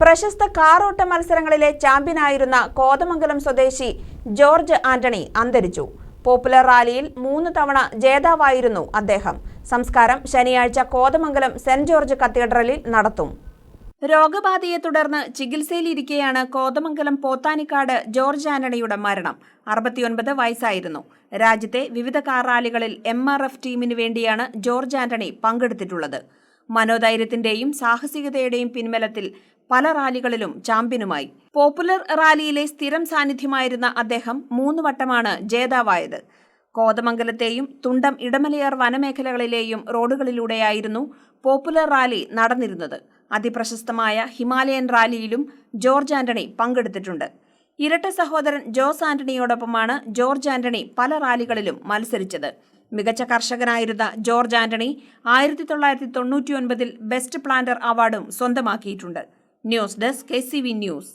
പ്രശസ്ത കാറോട്ട മത്സരങ്ങളിലെ ചാമ്പ്യനായിരുന്ന കോതമംഗലം സ്വദേശി ജോർജ് ആന്റണി അന്തരിച്ചു. പോപ്പുലർ റാലിയിൽ മൂന്ന് തവണ ജേതാവായിരുന്നു അദ്ദേഹം. സംസ്കാരം ശനിയാഴ്ച കോതമംഗലം സെന്റ് ജോർജ് കത്തീഡ്രലിൽ നടത്തും. രോഗബാധയെ തുടർന്ന് ചികിത്സയിലിരിക്കെയാണ് കോതമംഗലം പോത്താനിക്കാട് ജോർജ് ആന്റണിയുടെ മരണം. അറുപത്തിയൊൻപത് വയസ്സായിരുന്നു. രാജ്യത്തെ വിവിധ കാർ റാലികളിൽ എം ആർ എഫ് ടീമിന് വേണ്ടിയാണ് ജോർജ് ആന്റണി പങ്കെടുത്തിട്ടുള്ളത്. മനോധൈര്യത്തിന്റെയും സാഹസികതയുടെയും പിൻബലത്തിൽ പല റാലികളിലും ചാമ്പ്യനുമായി. പോപ്പുലർ റാലിയിലെ സ്ഥിരം സാന്നിധ്യമായിരുന്ന അദ്ദേഹം മൂന്ന് വട്ടമാണ് ജേതാവായത്. കോതമംഗലത്തെയും തുണ്ടം ഇടമലയാർ വനമേഖലകളിലെയും റോഡുകളിലൂടെയായിരുന്നു പോപ്പുലർ റാലി നടന്നിരുന്നത്. അതിപ്രശസ്തമായ ഹിമാലയൻ റാലിയിലും ജോർജ് ആന്റണി പങ്കെടുത്തിട്ടുണ്ട്. ഇരട്ട സഹോദരൻ ജോസ് ആന്റണിയോടൊപ്പമാണ് ജോർജ് ആന്റണി പല റാലികളിലും മത്സരിച്ചത്. മികച്ച കർഷകനായിരുന്ന ജോർജ് ആന്റണി ആയിരത്തി തൊള്ളായിരത്തി തൊണ്ണൂറ്റിയൊൻപതിൽ ബെസ്റ്റ് പ്ലാന്റർ അവാർഡും സ്വന്തമാക്കിയിട്ടുണ്ട്. News desk K news.